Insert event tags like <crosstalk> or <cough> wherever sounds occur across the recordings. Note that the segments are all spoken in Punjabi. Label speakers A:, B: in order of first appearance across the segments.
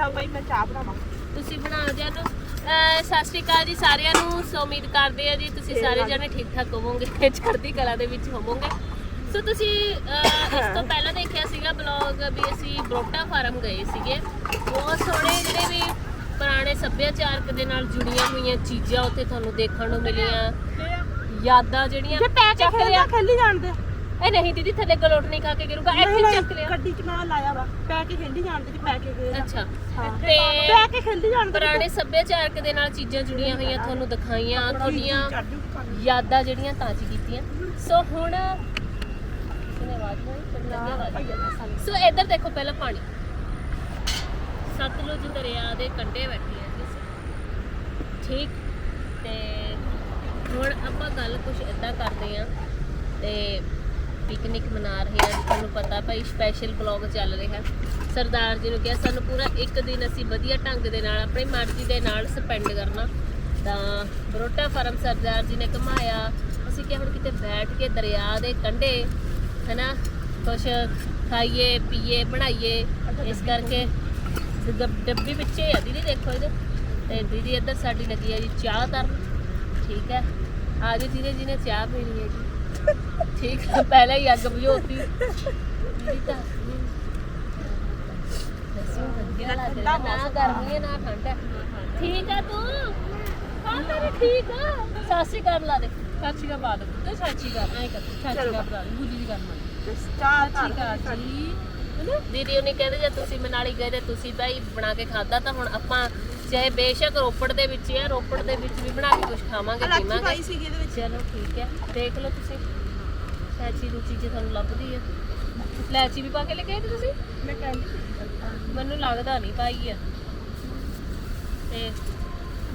A: ਜਾ ਬਈ ਮੈਂ ਚਾਹ ਬਣਾਵਾਂ।
B: ਤੁਸੀਂ ਬਣਾ ਦਿਆ ਨੂੰ ਅਹ ਸਤਿ ਸ਼੍ਰੀ ਅਕਾਲ ਜੀ ਸਾਰਿਆਂ ਨੂੰ। ਸੋ ਉਮੀਦ ਕਰਦੇ ਆ ਜੀ ਤੁਸੀਂ ਸਾਰੇ ਜਣੇ ਠੀਕ ਠਾਕ ਹੋਵੋਗੇ ਚੜ੍ਹਦੀ ਕਲਾ ਦੇ ਵਿੱਚ ਹੋਵੋਗੇ। ਸੋ ਤੁਸੀਂ ਅਹ, ਇਸ ਤੋਂ ਪਹਿਲਾਂ ਦੇਖਿਆ ਸੀਗਾ ਬਲੌਗ ਵੀ ਅਸੀਂ ਬਰੋਟਾ ਫਾਰਮ ਗਏ ਸੀਗੇ। ਬਹੁਤ ਸੋਹਣੇ ਜਿਹੜੇ ਵੀ ਪੁਰਾਣੇ ਸੱਭਿਆਚਾਰਕ ਦੇ ਨਾਲ ਜੁੜੀਆਂ ਹੋਈਆਂ ਚੀਜ਼ਾਂ ਉੱਥੇ ਤੁਹਾਨੂੰ ਦੇਖਣ ਨੂੰ ਮਿਲੀਆਂ। ਯਾਦਾਂ ਜਿਹੜੀਆਂ
A: ਜੇ ਪੈ ਕੇ
B: ਚੱਕ ਲਿਆ।
A: ਖੇਲਦਾ ਖੇਲੀ ਜਾਣਦੇ।
B: ਇਹ ਨਹੀਂ ਦੀਦੀ ਥੱਲੇ ਗਲੋਟ ਨਹੀਂ ਖਾ ਕੇ ਗਿਰੂਗਾ ਇੱਥੇ ਚੱਕ ਲਿਆ।
A: ਗੱਡੀ 'ਚ ਮੈਂ ਲਾਇਆ ਵਾ ਪੈ ਕੇ ਖੇਲੀ ਜਾਣਦੇ ਜੀ ਪੈ ਕੇ ਖੇਲਦਾ
B: ਅੱਛਾ।
A: ਹਾਂ
B: ਤੇ
A: ਪੈ ਕੇ ਖੇਲੀ ਜਾਣਦੇ
B: ਪੁਰਾਣੇ ਸੱਭਿਆਚਾਰਕ ਦੇ ਨਾਲ ਚੀਜ਼ਾਂ ਜੁੜੀਆਂ ਹੋਈਆਂ ਤੁਹਾਨੂੰ ਦਿਖਾਈਆਂ ਤੁਹਾਡੀਆਂ ਯਾਦਾਂ ਜਿਹੜੀਆਂ ਤਾਜ਼ੀ ਕੀਤੀਆਂ। ਸੋ ਹੁਣ ਕਿਨੇ ਆਵਾਜ਼ ਹੋਈ ਸੋ ਇੱਧਰ ਦੇਖੋ ਪਹਿਲਾਂ ਪਾਣੀ। ਸਤਲੁਜ ਦਰਿਆ ਦੇ ਕੰਢੇ ਬੈਠੇ ਆ ਜੀ ਅਸੀਂ। ਠੀਕ? ਤੇ ਹੁਣ ਆਪਾਂ ਗੱਲ ਕੁਝ ਇਦਾਂ ਕਰਦੇ ਆ ਤੇ ਪਿਕਨਿਕ ਮਨਾ ਰਹੇ ਹਾਂ ਤੁਹਾਨੂੰ ਪਤਾ ਭਾਈ ਸਪੈਸ਼ਲ ਬਲੌਗ ਚੱਲ ਰਿਹਾ। ਸਰਦਾਰ ਜੀ ਨੂੰ ਕਿਹਾ, ਸਾਨੂੰ ਪੂਰਾ ਇੱਕ ਦਿਨ ਅਸੀਂ ਵਧੀਆ ਢੰਗ ਦੇ ਨਾਲ, ਆਪਣੀ ਮਰਜ਼ੀ ਦੇ ਨਾਲ ਸਪੈਂਡ ਕਰਨਾ। ਤਾਂ ਬਰੋਟਾ ਫਾਰਮ ਸਰਦਾਰ ਜੀ ਨੇ ਘਮਾਇਆ। ਅਸੀਂ ਕਿਹਾ, ਹੁਣ ਕਿਤੇ ਬੈਠ ਕੇ ਦਰਿਆ ਦੇ ਕੰਢੇ, ਹਨਾ, ਕੁਛ ਖਾਈਏ, ਪੀਏ, ਬਣਾਈਏ। ਇਸ ਕਰਕੇ ਡ- ਡੱਬੀ ਵਿੱਚੇ ਆ, ਦੀਦੀ ਦੇਖੋ ਇਹਦੇ। ਤੇ ਦੀਦੀ ਇੱਧਰ ਸਾਡੀ ਲੱਗੀ ਹੈ ਜੀ ਚਾਹ ਤਰਨ। ਠੀਕ ਹੈ। ਆ ਜੀ ਜਿਹਨੇ ਜਿਹਨੇ ਚਾਹ ਪੀਣੀ ਹੈ ਜੀ। ਠੀਕ ਹੈ ਪਹਿਲਾਂ ਹੀ ਅੱਗ ਬੁਝੋਤੀ। ਦੀਦੀ ਤਾਂ ਨਾ ਗਰਮੀ ਹੈ ਨਾ ਠੰਡ ਹੈ। ਠੀਕ ਹੈ ਤੂੰ? ਹਾਂ ਤੇਰੇ ਠੀਕ ਆ। ਸਾਸੀ ਕਰ ਲਾ ਦੇ।
C: ਸਾਚੀ ਦਾ। ਬਾਦ ਤੇ ਸਾਚੀ ਦਾ
B: ਐਂ ਕਰ
C: ਸਾਚੀ ਦਾ ਬਣਾ ਗੁੱਲੀ ਦੀ। ਗੱਲ ਮੰਨ ਠੀਕ ਆ ਜੀ।
B: ਦੀਦੀ ਉਹਨੇ ਕਹਿੰਦੇ ਜੇ ਤੁਸੀਂ ਮਨਾਲੀ ਗਏ ਤੇ ਤੁਸੀਂ ਭਾਈ ਬਣਾ ਕੇ ਖਾਦਾ ਤਾਂ ਹੁਣ ਆਪਾਂ ਚਾਹੇ ਬੇਸ਼ੱਕ ਰੋਪੜ ਦੇ ਵਿੱਚ ਹੈ ਰੋਪੜ ਦੇ ਵਿੱਚ ਵੀ ਬਣਾ ਕੇ ਕੁਝ ਖਾਵਾਂਗੇ
A: ਅਲੱਗ
B: ਪੀਵਾਂਗੇ।
A: ਪਾਈ ਸੀਗੀ ਇਹਦੇ ਵਿੱਚ।
B: ਚਲੋ ਠੀਕ ਹੈ ਦੇਖ ਲਓ ਤੁਸੀਂ। ਸੈਚੀ ਰੁਚੀ ਜੇ ਤੁਹਾਨੂੰ ਲੱਭਦੀ ਹੈ। ਲੈਚੀ ਵੀ ਪਾ ਕੇ ਲੈ ਕੇ ਆਏ ਤੇ ਤੁਸੀਂ
A: ਮੈਂ ਕਹਿੰਦੀ
B: ਮੈਨੂੰ ਲੱਗਦਾ ਨਹੀਂ ਪਾਈ ਆ ਤੇ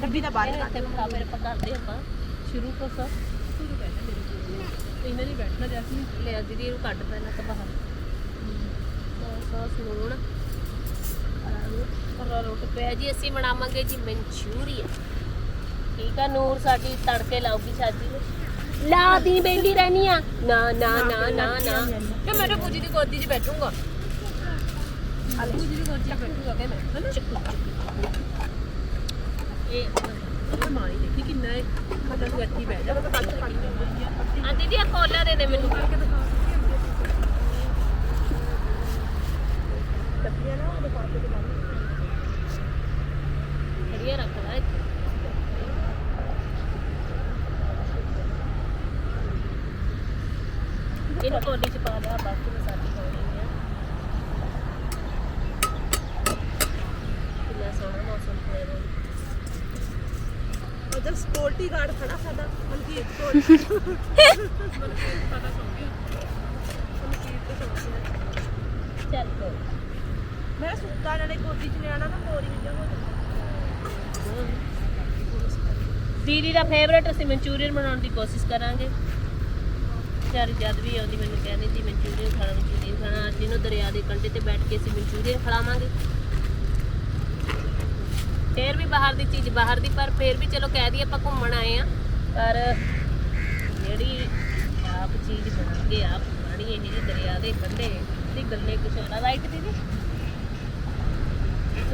A: ਡੱਬੀ ਦਾ ਬਾਹਰ
B: ਇੱਥੇ ਬਿਠਾ ਫਿਰ ਆਪਾਂ ਕਰਦੇ ਆਪਾਂ। ਸ਼ੁਰੂ ਤੋਂ ਸਰ
C: ਸ਼ੁਰੂ ਕਰ ਮੇਰੇ ਕੋਲ। ਇਹਨਾਂ ਨਹੀਂ ਬੈਠਣਾ ਜੈਸਮੀਨ
B: ਲੈ ਦੀਦੀ ਇਹਨੂੰ ਕੱਢ ਪਹਿਲਾਂ ਤਾਂ ਬਾਹਰ। ਸੌਸ ਲੂਣ ਪਰ ਰੋਟ ਪਿਆ ਜੀ ਅਸੀਂ ਬਣਾਵਾਂਗੇ ਜੀ ਮਨਚੂਰੀਅਨ। ਠੀਕ ਆ ਨੂਰ ਸਾਡੀ ਤੜਕੇ ਲਾਉਗੀ ਸਾਜੀ ਨੂੰ। ਲਾ ਦੀ ਬੈਂਦੀ ਰਹਿਣੀ ਆ ਨਾ ਨਾ ਨਾ ਨਾ ਨਾ।
C: ਕਿ ਮੇਰੇ ਪੂਜੀ ਦੀ ਗੋਦੀ 'ਚ ਬੈਠੂੰਗਾ। ਪੂਜੀ ਦੀ ਗੋਦੀ 'ਚ ਬੈਠੂੰਗਾ ਕਿ ਮੈਂ ਹਨਾ?
B: ਇਹ
C: ਮਾਣੀ ਦੇਖੀ ਕਿੰਨਾ ਹੈ ਤੂੰ ਇੱਥੇ ਹੀ ਬਹਿ ਜਾ।
B: ਆ ਦੀਦੀ ਆ ਕੋਲਾ ਦੇ ਦੇ ਮੈਨੂੰ।
A: ਡੱਬੀਆਂ ਨਾ ਉਹਦੇ ਪਾ ਕੇ ਦਿਖਾਉਂਦੀ
B: ਖੜੀਆਂ ਰੱਖ ਲੈ ਇੱਥੇ ਇਹਨੂੰ ਕੋਲੀ ਚ ਪਾ ਲਿਆ ਬਾਕੀ ਮੈਂ ਸਾਡੀ ਹੋਣੀ ਹੈ ਕਿੰਨਾ ਸੋਹਣਾ ਮੌਸਮ ਹੋਇਆ ਵਾ।
A: ਉਧਰ ਸਕਿਉਰਟੀ ਗਾਰਡ ਖੜਾ ਸਾਡਾ ਮਨਕੀਤ ਕੋਲ
C: ਪਤਾ ਸੌਂ ਗਿਆ
A: ਮਨਕੀਤ ਤੇ ਸੌਂ ਗਿਆ
B: ਚੱਲ ਕੋ
A: ਮੈਂ ਸੁੱਤਾ ਨਾਲੇ ਗੋਦੀ 'ਚ ਨਿਆਣਾ ਨਾ ਬੋਰਿੰਗ ਜਿਹਾ ਹੋ ਜਾਂਦਾ।
B: ਦੀਦੀ ਦਾ ਫੇਵਰੇਟ ਅਸੀਂ ਮਨਚੂਰੀਅਨ ਬਣਾਉਣ ਦੀ ਕੋਸ਼ਿਸ਼ ਕਰਾਂਗੇ। ਚਾਰ ਜਦ ਵੀ ਆਉਂਦੀ ਮੈਨੂੰ ਕਹਿੰਦੀ ਸੀ ਮਨਚੂਰੀਅਨ ਖਾਣਾ ਮਨਚੂਰੀਅਨ ਖਾਣਾ। ਅੱਜ ਇਹਨੂੰ ਦਰਿਆ ਦੇ ਕੰਢੇ ਤੇ ਬੈਠ ਕੇ ਅਸੀਂ ਮਨਚੂਰੀਅਨ ਖਿਲਾਵਾਂਗੇ। ਫੇਰ ਵੀ ਬਾਹਰ ਦੀ ਚੀਜ਼ ਬਾਹਰ ਦੀ, ਪਰ ਫੇਰ ਵੀ ਚਲੋ ਕਹਿ ਦਈਏ ਆਪਾਂ ਘੁੰਮਣ ਆਏ ਆ ਪਰ ਜਿਹੜੀ ਆਪ ਚੀਜ਼ ਬਣਾ ਕੇ ਆਪ ਖਾਣੀ, ਇਹ ਦਰਿਆ ਦੇ ਕੰਢੇ। ਦੀ ਗੱਲੇ ਕੁਛ ਹੋਣਾ ਰਾਈਟ ਦੀਦੀ?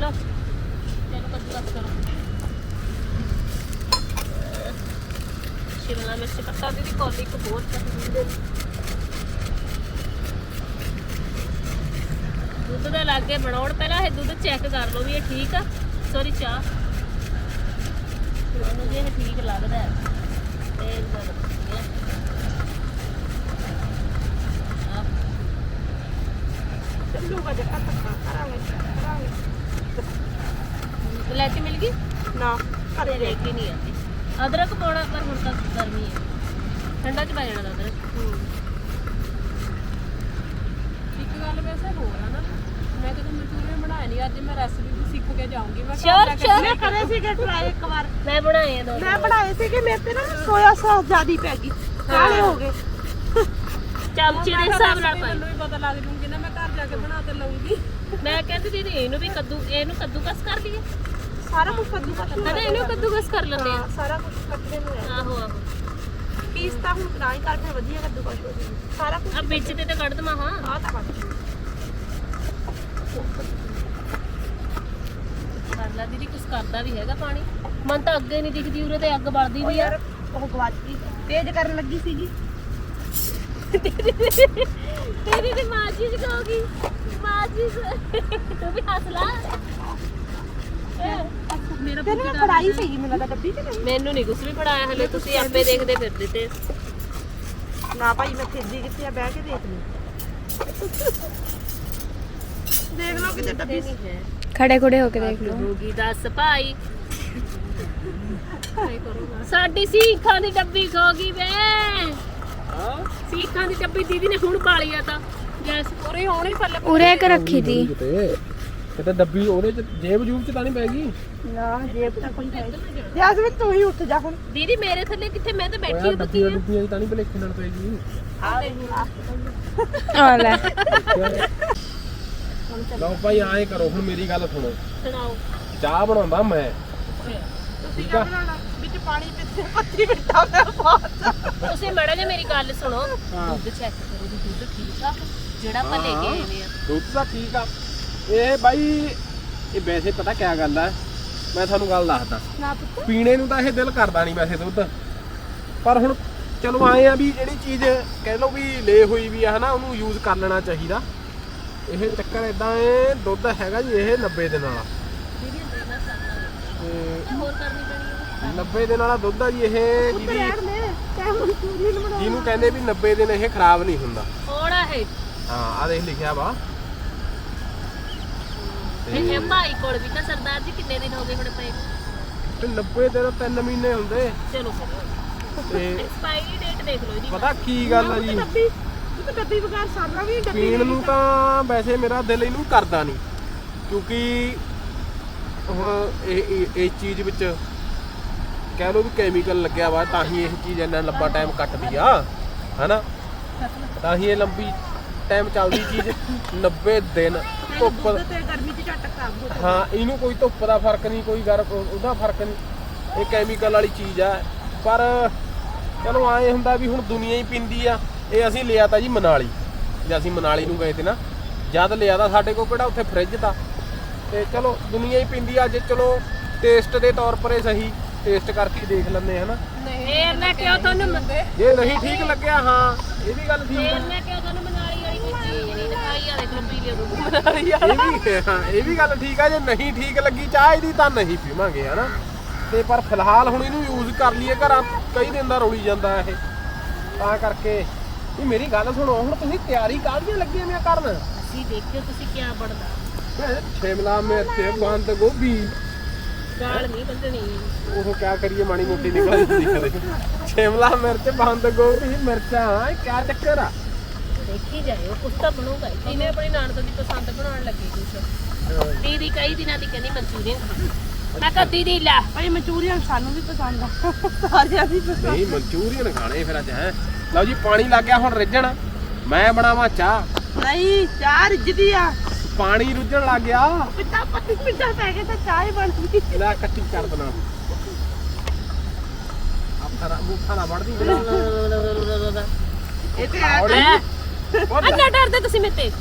B: ਲੋ ਚਲੋ ਕੱਦੂ ਕਰੋ। ਸ਼ਿਮਲਾ ਮਿਰਚ ਪੱਤਾ ਦੀ ਕੋਲੀ ਇੱਕ ਹੋਰ ਚਾਹੀਦੀ ਹੈ ਦੁੱਧ ਦਾ ਲਾਗੇ ਬਣਾਉਣ, ਪਹਿਲਾਂ ਇਹ ਦੁੱਧ ਚੈੱਕ ਕਰ ਲਓ ਵੀ ਇਹ ਠੀਕ ਆ। ਸੌਰੀ ਚਾਹ। ਉਹਨੂੰ ਜੇ ਇਹ ਠੀਕ ਲੱਗਦਾ ਹੈ। ਤੇ ਇਹਨਾਂ ਨੂੰ ਆ
A: ਚੱਲੂਗਾ ਜੇ ਕੱਟ ਕਰਾਂਗੇ ਕਰਾਂਗੇ
B: ਇਲਾਇਚੀ ਮਿਲ ਗਈ?
A: ਨਾ
B: ਘਰੇ ਲੈ ਕੇ ਨਹੀਂ ਆਉਂਦੀ। ਅਦਰਕ ਪਾਉਣਾ ਪਰ ਹੁਣ ਤੱਕ ਗਰਮੀ ਹੈ ਠੰਡਾ ਚ ਪੈ ਜਾਣਾ ਤਾ ਅਦਰਕ।
C: ਇੱਕ ਗੱਲ ਵੈਸੇ ਹੋਰ ਆ ਨਾ ਮੈਂ ਕਦੇ ਮਨਚੂਰੀਅਨ ਬਣਾਇਆ ਨਹੀਂ ਅੱਜ ਮੈਂ ਰੈਸਪੀ ਵੀ ਸਿੱਖ ਕੇ ਜਾਊਂਗੀ। ਮੈਂ ਘਰ ਜਾ ਕੇ.
A: ਮੈਂ ਕਰੇ ਸੀਗੇ ਟਰਾਈ ਇੱਕ ਵਾਰ।
B: ਮੈਂ ਬਣਾਏ ਆ ਦੋ
A: ਮੈਂ ਬਣਾਏ ਸੀਗੇ ਮੇਰੇ ਤੇ ਨਾ ਸੋਇਆ ਸੌਸ ਜ਼ਿਆਦੀ ਪੈ ਗਈ। ਕਾਲੇ ਹੋ। ਗਏ।
B: ਚਮਚੇ ਦੇ ਹਿਸਾਬ ਨਾਲ ਪਾਈ।
C: ਮੈਨੂੰ ਵੀ ਪਤਾ ਲੱਗ ਜੂਗੀ। ਕੇ ਬਣਾ ਤੇ ਲਊਂਗੀ।
B: ਮੈਂ ਕਹਿੰਦੀ ਦੀਦੀ ਇਹਨੂੰ ਵੀ ਕੱਦੂ ਇਹਨੂੰ ਕੱਦੂਕਸ ਕਰ ਦਈਏ
A: ਸਾਰਾ ਕੁਝ ਕੱਦੂ ਕੱਟ
B: ਹਨਾ ਇਹਨੂੰ ਕੱਦੂਕਸ ਕਰ ਲੈਂਦੇ ਆ।
A: ਸਾਰਾ ਕੁਝ ਕੱਟਦੇ ਨੂੰ ਹੈ।
B: ਆਹੋ ਆਹੋ।
A: ਪੀਸ ਤਾਂ ਹੁਣ ਨਾ ਹੀ ਕਰਦੇ ਵਧੀਆ ਕੱਦੂ ਕੱਟ ਹੋ ਜਾਊਗੀ। ਸਾਰਾ ਕੁਝ
B: ਆ ਵਿੱਚ ਤੇ ਤਾਂ ਕੱਢ ਦਮਾ ਹਾਂ।
A: ਆ ਤਾਂ ਕੱਟ
B: ਕਰ ਲੈ ਦੀਦੀ ਕੁਛ ਕਰਦਾ ਵੀ ਹੈਗਾ ਪਾਣੀ। ਮਨ ਤਾਂ ਅੱਗੇ ਨਹੀਂ ਦਿਖਦੀ ਉਰੇ ਤੇ ਅੱਗ ਬਲਦੀ ਵੀ ਆ।
A: ਉਹ ਗਵਾਚ। ਗਈ ਤੇਜ਼ ਕਰਨ ਲੱਗੀ ਸੀਗੀ।
B: ਤੇਰੀ ਤੇ ਮਾਜੀ ਜਗਾਉਗੀ। ਮਾਜੀ ਤੂੰ ਵੀ ਹੱਸ ਲਾ। ਮੇਰਾ
A: ਤੈਨੂੰ ਮੈਂ ਫੜਾਈ ਸੀਗੀ ਮੈਨੂੰ ਲੱਗਦਾ ਡੱਬੀ ਤੇ
B: ਮੈਨੂੰ ਨਹੀਂ ਕੁਛ ਵੀ ਪੜਾਇਆ ਹਲੇ ਤੁਸੀਂ ਆਪੇ ਦੇਖਦੇ ਫਿਰਦੇ ਤੇ।
A: ਨਾ ਭਾਈ ਮੈਂ ਖੇਜੀ ਕਿੱਥੇ ਆ ਬਹਿ ਕੇ ਦੇਖ ਲਈ। ਦੇਖ ਲਓ ਕਿਤੇ ਡੱਬੀ
B: ਨਹੀਂ ਹੈ।
D: ਖੜੇ ਖੜੇ ਹੋ ਕੇ ਦੇਖ ਲਓ।
B: ਹੋਗੀ ਦੱਸ ਭਾਈ। <laughs> ਸਾਡੀ ਸੀਖਾਂ ਦੀ ਡੱਬੀ ਖੋ ਗਈ ਵੇ। ਸੀਖਾਂ ਦੀ ਡੱਬੀ ਦੀਦੀ ਨੇ ਹੁਣ ਪਾਲੀ ਆ ਤਾਂ। ਗੈਸ ਪੂਰੀ ਹੋਣੀ ਪੱਲੇ
D: ਉਰੇ ਇੱਕ ਰੱਖੀ ਤੀ
E: ਕਿਤੇ ਕਿਤੇ ਡੱਬੀ ਉਹਦੇ ਚ ਜੇਬ ਜੂਬ ਚ ਤਾਂ ਨਹੀਂ ਪੈ ਗਈ?
A: ਨਾ ਜੇਬ ਤਾਂ ਕੋਈ ਹੈ ਜੈਸਮੀਨ ਤੂੰ ਹੀ ਉੱਠ ਜਾ ਹੁਣ।
B: ਦੀਦੀ ਮੇਰੇ ਥੱਲੇ ਕਿੱਥੇ? ਮੈਂ ਤਾਂ
E: ਉਹ
B: ਬੈਠੀ
E: ਯਾਰ
B: ਹਾਂ
E: ਡੱਬੀਆਂ ਡੁੱਬੀਆਂ ਚ ਤਾਂ ਨਹੀਂ ਭਲੇਖੇ ਨਾਲ ਪੈਗੀ
D: ਆ ਲੈ
E: ਲਓ ਭਾਈ ਆਏ ਕਰੋ ਹੁਣ ਮੇਰੀ ਗੱਲ ਸੁਣੋ।
B: ਸੁਣਾਓ।
E: ਚਾਹ ਬਣਾਉਂਦਾ ਮੈਂ।
A: ਤੁਸੀਂ ਬਣਾਉਣਾ? ਵਿੱਚ ਪਾਣੀ ਪਿੱਛੇ ਪੱਤੀ ਮਿੱਟਾ ਮੈਂ ਬਾਤ
B: ਤੁਸੀਂ ਮੜਾ ਜੇ ਮੇਰੀ ਗੱਲ ਸੁਣੋ। ਦੁੱਧ ਚੈੱਕ ਕਰੋ ਵੀ ਦੁੱਧ ਠੀਕ ਆ? ਜਿਹੜਾ ਆਪਾਂ ਲੈ ਕੇ ਆਏ ਵੇ ਆ।
E: ਦੁੱਧ ਤਾਂ ਠੀਕ ਆ। ਇਹ ਬਾਈ ਇਹ ਵੈਸੇ ਪਤਾ ਕਿਆ ਗੱਲ ਆ? ਮੈਂ ਤੁਹਾਨੂੰ ਗੱਲ ਦੱਸਦਾ।
A: ਨਾ ਪੁੱਤ।
E: ਪੀਣੇ ਨੂੰ ਤਾਂ ਇਹ ਦਿਲ ਕਰਦਾ ਨਹੀਂ ਵੈਸੇ ਦੁੱਧ। ਪਰ ਹੁਣ ਚਲੋ ਆਏ ਆ ਵੀ ਜਿਹੜੀ ਚੀਜ਼ ਕਹਿ ਲਓ ਵੀ ਲੈ ਹੋਈ ਵੀ ਆ ਹਨਾ ਉਹਨੂੰ ਯੂਜ਼ ਕਰ ਲੈਣਾ ਚਾਹੀਦਾ। ਇਹ ਚੱਕਰ ਇਦਾਂ ਏ ਦੁੱਧ ਹੈਗਾ ਜੀ ਇਹ 90 ਦਿਨ ਵਾਲਾ ਤੇ
B: ਹੋਰ ਕਰਨੀ ਪੈਣੀ?
E: 90 ਦਿਨ ਵਾਲਾ ਦੁੱਧ ਆ ਜੀ ਇਹ ਜਿਹਦੀ ਜਿਹਨੂੰ ਕਹਿੰਦੇ ਵੀ 90 ਦਿਨ ਇਹ ਖਰਾਬ ਨਹੀਂ ਹੁੰਦਾ।
B: ਥੋੜਾ ਹੈ
E: ਹਾਂ ਆ ਦੇਖ ਲਿਖਿਆ ਵਾ।
B: ਇਹ ਭਾਈ ਕੋਲ ਵੀ ਤਾਂ ਸਰਦਾਰ ਜੀ ਕਿੰਨੇ ਦਿਨ ਹੋ ਗਏ ਹੁਣ ਪਏ?
E: ਤੇ 90 ਦਿਨ 3 ਮਹੀਨੇ ਹੁੰਦੇ।
B: ਚਲੋ।
E: ਤੇ
B: ਐਕਸਪਾਇਰੀ ਡੇਟ ਦੇਖ ਲਓ ਇਹਦੀ
E: ਪਤਾ ਕੀ ਗੱਲ ਆ ਜੀ?
A: ਡੱਬੀ ਤੂੰ ਤਾਂ ਡੱਬੀ ਬਗੈਰ ਸਾਡਾ ਵੀ ਡੱਬੀ
E: ਪੀਣ ਨੂੰ ਤਾਂ। ਵੈਸੇ ਮੇਰਾ ਦਿਲ ਇਹਨੂੰ ਕਰਦਾ ਨਹੀਂ। ਕਿਉਂਕਿ ਇਹ- ਇਹ ਚੀਜ਼ ਵਿੱਚ ਕਹਿ ਲਓ ਵੀ ਕੈਮੀਕਲ ਲੱਗਿਆ ਵਾ ਤਾਂ ਹੀ ਇਹ ਚੀਜ਼ ਇੰਨਾ ਲੰਬਾ ਟਾਈਮ ਕੱਟਦੀ ਆ ਹਨਾ? ਤਾਂ ਹੀ ਇਹ ਲੰਬੀ ਟਾਈਮ ਚੱਲਦੀ ਚੀਜ਼ 90 ਦਿਨ ਧੁੱਪ
A: ਦੁੱਧ ਤੇ ਗਰਮੀ ਚ ਝਟ ਕਾਬੂ ਹੋ
E: ਹਾਂ ਇਹਨੂੰ ਕੋਈ ਧੁੱਪ ਦਾ ਫ਼ਰਕ ਨਹੀਂ ਕੋਈ ਗਰ ਉਹਦਾ ਫ਼ਰਕ ਨਹੀਂ। ਇਹ ਕੈਮੀਕਲ ਵਾਲੀ ਚੀਜ਼ ਆ। ਪਰ ਚਲੋ ਆਏ ਹੁੰਦਾ ਵੀ ਹੁਣ ਦੁਨੀਆ ਹੀ ਪਿੰਦੀ ਆ ਇਹ ਅਸੀਂ ਲਿਆ ਤਾ ਜੀ ਮਨਾਲੀ। ਜੇ ਅਸੀਂ ਮਨਾਲੀ ਨੂੰ ਗਏ ਤੇ ਨਾ ਜਦ ਲਿਆ ਤਾਂ ਸਾਡੇ ਕੋਲ ਕਿਹੜਾ ਉੱਥੇ ਫ੍ਰਿਜ ਤਾ। ਤੇ ਚਲੋ ਦੁਨੀਆ ਹੀ ਪਿੰਦੀ ਆ ਜੇ ਚਲੋ ਟੇਸਟ ਦੇ ਤੌਰ ਪਰ ਇਹ ਸਹੀ। ਟੇਸਟ ਕਰਕੇ ਦੇਖ ਲੈਂਦੇ ਹਨਾ?
B: ਫੇਰ ਮੈਂ ਕਿਉਂ ਤੁਹਾਨੂੰ ਮੰਦੇ
E: ਜੇ ਨਹੀਂ ਠੀਕ ਲੱਗਿਆ ਹਾਂ ਇਹ ਵੀ ਗੱਲ ਠੀਕ
B: ਫੇਰ
E: ਆ
B: ਮੈਂ ਕਿਉਂ ਤੁਹਾਨੂੰ ਮਨਾਲੀ ਵਾਲੀ ਕੋਈ ਚੀਜ਼ ਨਹੀਂ ਦਿਖਾਈ ਆ ਦੇਖ ਲਓ ਪੀ ਲਿਓ ਦੁੱਧ
E: ਇਹ ਵੀ ਹਾਂ ਇਹ ਵੀ ਗੱਲ ਠੀਕ ਆ ਜੇ ਨਹੀਂ ਠੀਕ ਲੱਗੀ ਚਾਹ ਇਹਦੀ ਤਾਂ ਨਹੀਂ ਪੀਵਾਂਗੇ ਹਨਾ? ਤੇ ਪਰ ਫਿਲਹਾਲ ਹੁਣ ਇਹਨੂੰ ਯੂਜ਼ ਕਰ ਲਈਏ ਘਰਾਂ ਕਈ ਦਿਨ ਦਾ ਰੋਲੀ ਜਾਂਦਾ ਇਹ। ਤਾਂ ਕਰਕੇ ਇਹ ਮੇਰੀ ਗੱਲ ਸੁਣੋ ਹੁਣ ਤੁਸੀਂ ਤਿਆਰੀ ਕਾਹਦੀਆਂ ਲੱਗੀਆਂ ਨੇ ਕਰਨ?
B: ਅਸੀਂ ਦੇਖਿਓ ਤੁਸੀਂ ਕੀ ਬਣਦਾ।
E: ਇਹ ਸ਼ਿਮਲਾ ਮਿਰਚ ਬੰਦ ਗੋਭੀ।
B: ਗਾਲ ਨਹੀਂ ਬੰਦਣੀ
E: ਉਹ ਕਿਆ ਕਰੀਏ ਮਾੜੀ ਮੋਟੀ ਨਿਕਲ ਜਾਂਦੀ ਕਦੇ ਸ਼ਿਮਲਾ ਮਿਰਚ ਬੰਦ ਗੋਭੀ ਮਿਰਚਾਂ ਇਹ ਕਿਆ ਚੱਕਰ ਆ?
B: ਦੇਖੀ ਜਾਇਓ ਕੁਛ ਤਾਂ ਬਣੂਗਾ ਹੀ। ਇਹਨੇ ਆਪਣੀ ਨਾਨਕ ਦੀ ਪਸੰਦ ਬਣਾਉਣ ਲੱਗੀ ਕੁਛ। ਦੀਦੀ ਕਈ ਦਿਨਾਂ ਦੀ ਕਹਿੰਦੀ ਮਨਚੂਰੀਅਨ ਖਾਣਾ ਮੈਂ ਕਿਹਾ ਦੀਦੀ ਲੈ।
A: ਭਾਈ ਮਨਚੂਰੀਅਨ ਸਾਨੂੰ ਵੀ ਪਸੰਦ ਆ। ਸਾਰਿਆਂ ਦੀ ਪਸੰਦ।
E: ਨਹੀਂ ਮਨਚੂਰੀਅਨ ਖਾਣੇ ਫਿਰ ਅੱਜ ਹੈ। ਲਓ ਜੀ ਪਾਣੀ ਲੱਗ ਗਿਆ ਹੁਣ ਰਿੱਝਣ। ਮੈਂ ਬਣਾਵਾਂ ਚਾਹ।
A: ਨਹੀਂ ਚਾਹ ਰਿੱਝਦੀ ਆ।
E: ਪਾਣੀ ਰੁੱਝਣ ਲੱਗ ਗਿਆ।
A: ਪਿੱਟਾ ਪੱਤੀ ਪਿੱਟਾ ਪੈ ਗਿਆ ਤਾਂ ਚਾਹ ਹੀ ਬਣ ਗਈ।
E: ਲੈ ਕੱਟੀ ਕਰ ਦੇਣਾ। ਆਪਣਾ ਮੁੱਠਾ ਨਾ ਵੜਦੀ।
A: ਇਹ ਤੇ
B: ਹੈਂ? ਅੰਨਾ ਡਰਦੇ ਤੁਸੀਂ ਮੇਤੇ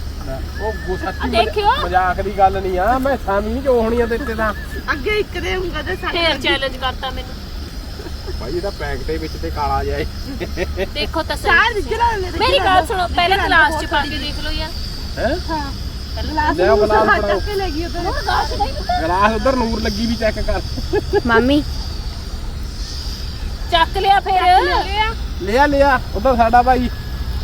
E: ਉਹ ਗੁੱਸਾ
B: ਆ ਦੇਖਿਓ।
E: ਮਜ਼ਾਕ ਦੀ ਗੱਲ ਨਹੀਂ ਆ ਮੈਂ ਸਾਮੀ ਨਹੀਂ ਜੋ ਹੋਣੀਆਂ ਤੇ ਤੇ। ਤਾਂ
A: ਅੱਗੇ ਇੱਕ ਦੇ ਹੁੰਦਾ ਤੇ ਸਾਡੇ
B: ਫੇਰ ਚੈਲੰਜ ਕਰਤਾ ਮੈਨੂੰ।
E: ਭਾਈ ਇਹਦਾ ਪੈਕ ਦੇ ਵਿੱਚ ਤੇ ਕਾਲਾ ਜਾਏ
B: ਦੇਖੋ ਤਾਂ
A: ਚਾਹ
B: ਸਹੀ
A: ਰਿੱਝਣਾ ਲੈ
B: ਮੇਰੀ ਗੱਲ ਸੁਣੋ ਪਹਿਲਾਂ ਗਲਾਸ ਚ ਪਾ ਕੇ ਦੇਖ ਲਓ ਯਾਰ।
E: ਹੈ?
A: ਗਲਾਸ
E: ਲਿਆਓ
A: ਨੂੰ
E: ਗਲਾਸ ਫੜਾਓ।
A: ਚੱਕ ਕੇ ਲੈ ਗਈ ਉਧਰ।
B: ਗਲਾਸ ਨਹੀਂ
E: ਗਲਾਸ ਉਧਰ ਨੂਰ ਲੱਗੀ ਵੀ ਚੈੱਕ ਕਰ।
D: ਮਾਮੀ।
B: ਚੱਕ ਲਿਆ ਫੇਰ।
E: ਲਿਆ। ਲਿਆ ਉਧਰ ਸਾਡਾ ਭਾਈ